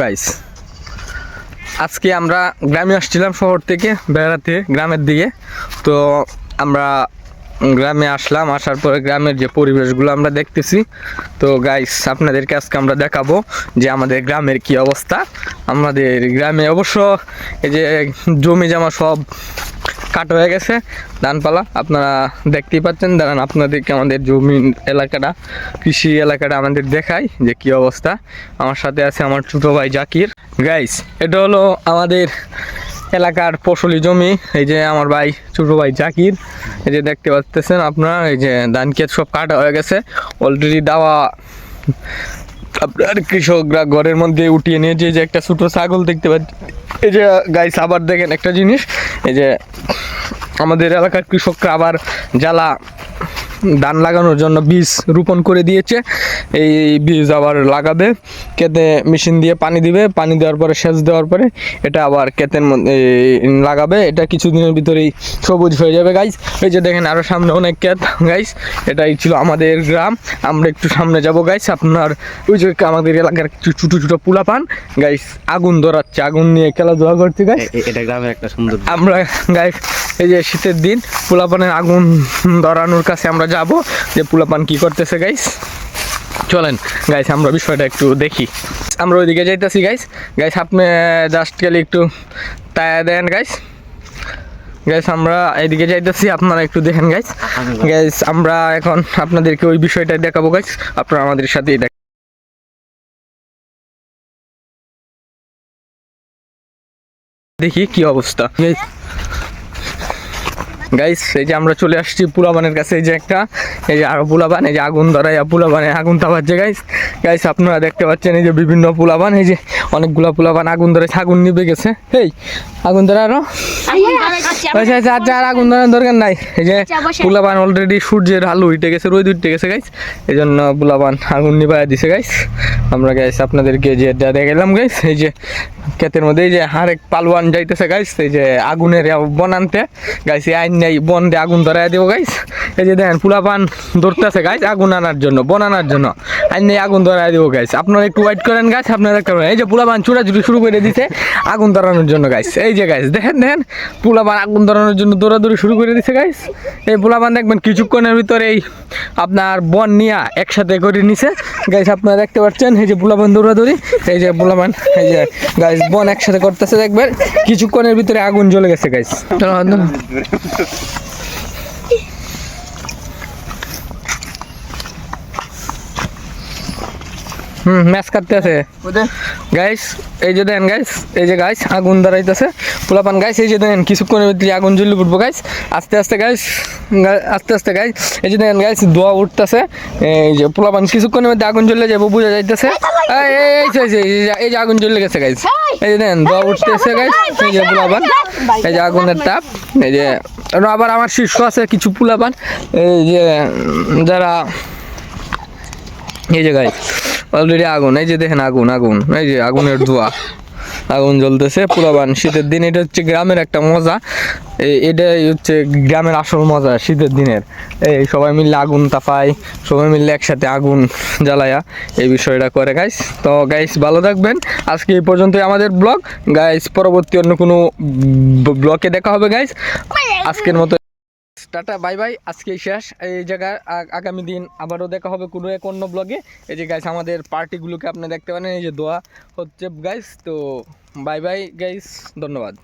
Guys আজকে আমরা গ্রামে আসছিলাম শহর থেকে, বেড়াতে, গ্রামের দিকে। তো আমরা গ্রামে আসলাম, আসার পরে গ্রামের যে পরিবেশগুলো আমরা দেখতেছি। তো গাইস আপনাদেরকে আজকে আমরা দেখাবো যে আমাদের গ্রামের কি অবস্থা। আমাদের গ্রামে অবশ্য এই যে জমি জামা সব কাট হয়ে গেছে। ধানপালা আপনারা দেখতেই পাচ্ছেন, দাঁড়ান, আপনাদেরকে আমাদের জমি এলাকাটা, কৃষি এলাকাটা আমাদের দেখাই যে কি অবস্থা। আমার সাথে আছে আমার ছোটো ভাই জাকির। গাইস এটা হলো আমাদের এলাকার ফসলি জমি। এই যে আমার ভাই, ছোটো ভাই জাকির। এই যে দেখতে পাচ্ছেন আপনারা, এই যে ধান ক্ষেত সব কাটা হয়ে গেছে। অলরেডি দাওয়া আপনার কৃষকরা ঘরের মধ্যে উঠিয়ে এই যে একটা ছোটো ছাগল দেখতে পাচ্ছি। এই যে গাইস আবার দেখেন একটা জিনিস। এই যে আমাদের এলাকার কৃষকরা আবার জ্বালা ধান লাগানোর জন্য বীজ রোপণ করে দিয়েছে। এই বীজ আবার লাগাবে ক্ষেতে মেশিন দিয়ে পানি দিবে পানি দেওয়ার পরে সেচ দেওয়ার পরে এটা আবার ক্ষেতের মধ্যে লাগাবে। এটা কিছুদিনের ভিতরেই সবুজ হয়ে যাবে গাইস এই যে দেখেন আরও সামনে অনেক ক্ষেত গাইস এটাই ছিল আমাদের গ্রাম। আমরা একটু সামনে যাব গাইস আপনার ওই যে আমাদের এলাকার কিছু ছোটো ছোটো পোলা পান গাইস আগুন ধরাচ্ছে আগুন নিয়ে খেলাধুলা করছে গাইস এটা গ্রামের একটা সুন্দর আমরা গাইস এই যে শীতের দিন, পোলাপানের আগুন ধরানোর কাছে আমরা যাব, যে পোলাপান কি করতেছে গাইস চলেন গাইস আমরা বিষয়টা একটু দেখি। আমরা ওইদিকে যাইতেছি গাইস গাইস আপনি জাস্ট গেলে একটু তায়া দেন গাইস গাইস আমরা এইদিকে যাইতেছি, আপনারা একটু দেখেন গাইস গাইস আমরা এখন আপনাদেরকে ওই বিষয়টা দেখাবো গাইস আপনারা আমাদের সাথেই দেখ দেখি কি অবস্থা। গাইস এই যে আমরা চলে আসছি পুলাবানের কাছে এই যে একটা এই যে আরও পুলাবান এই যে আগুন ধরাইয়া পুলাবানে আগুন তাপাচ্ছে গাইস গাইস আপনারা দেখতে পাচ্ছেন এই যে বিভিন্ন পুলাবান এই যে অনেকগুলা পুলাবান আগুন ধরে আগুন নিভে গেছে এই আগুন ধরে আরও আচ্ছা আচ্ছা আচ্ছা আর আগুন ধরার দরকার নাই এই যে পুলাবান অলরেডি সূর্যের আলো উঠে গেছে রোদ উঠে গেছে গাইস এই জন্য পুলাবান আগুন নিভাইয়া দিছে গাইস আমরা গাইস আপনাদেরকে যে দেখালাম গাইস এই যে ক্ষেতের মধ্যে এই যে আরেক পালওয়ান যাইতেছে গাইস এই যে আগুনের বন আনতে গাইস এই আইন নেই, বন দিয়ে আগুন ধরাই দেবো গাইস এই যে দেখেন, পুলাপান ধরতেছে গাইস আগুন আনার জন্য, বন আনার জন্য। আইন নেই, আগুন ধরাই দেবো গাইস আপনারা একটু ওয়েট করেন গাছ আপনারা দেখতে এই যে পুলাপান চুরাচুরি শুরু করে দিছে, আগুন ধরানোর জন্য গাইস এই যে গাইস দেখেন দেখেন, পুলাপান আগুন ধরানোর জন্য দৌড়াদৌড়ি শুরু করে দিছে গাইস এই পুলাপান দেখবেন, কিছুক্ষণের ভিতরেই আপনার বন নিয়া একসাথে করে নিছে। গাইস আপনারা দেখতে পাচ্ছেন এই যে বুলাবান দৌড়াদৌড়ি এই যে বুলাবান এই যে গাইস বন একসাথে করতেছে দেখবেন কিছুক্ষণের ভিতরে আগুন জ্বলে গেছে গাইস চলো হাত ধরো। হুম ম্যাচ কাটতে আছে গাইস এই যে দেন গাইস এই যে গাইস আগুন দাঁড়াইতেছে পোলাপান গাইস এই যে দেন কিছুক্ষণের ভিতরে আগুন জ্বলে উঠবো গাইস আস্তে আস্তে গাইস আস্তে আস্তে গাইস এই যে দেন গাইস দোয়া উঠতেছে এই যে পোলাপান কিছুক্ষণের মধ্যে আগুন জ্বলে যাব বোঝা যাইতেছে এই এই এই যে- এই যে- আগুন জ্বলে গেছে গাইস এই যে দেন দোয়া উঠতেছে গাইস এই যে পোলাপান এই যে আগুনের তাপ এই যে আবার আমার শীর্ষ আছে কিছু পোলাপান এই যে যারা এই যে গাইস অলরেডি আগুন, এই যে দেখেন আগুন আগুন, এই যে আগুনের ধোয়া। আগুন জ্বলতেছে পুরাবান শীতের দিন, এটা হচ্ছে গ্রামের একটা মজা। এটাই হচ্ছে গ্রামের আসল মজা, শীতের দিনের। এই, সবাই মিলে আগুন তাপায়, সবাই মিলে একসাথে আগুন জ্বালায়া এই বিষয়টা করে গাইস তো গাইস ভালো থাকবেন। আজকে এই পর্যন্তই আমাদের ব্লগ। গাইস পরবর্তী অন্য কোনো ব্লগে দেখা হবে গাইস আজকের মতো টাটা, বাই বাই, আজকেই শেষ। এই জায়গায় আগামী দিন আবারও দেখা হবে কোনো এক অন্য ব্লগে এই যে গাইস আমাদের পার্টিগুলোকে আপনি দেখতে পারেন, এই যে দোয়া হচ্ছে গাইস তো বাই বাই গাইস ধন্যবাদ।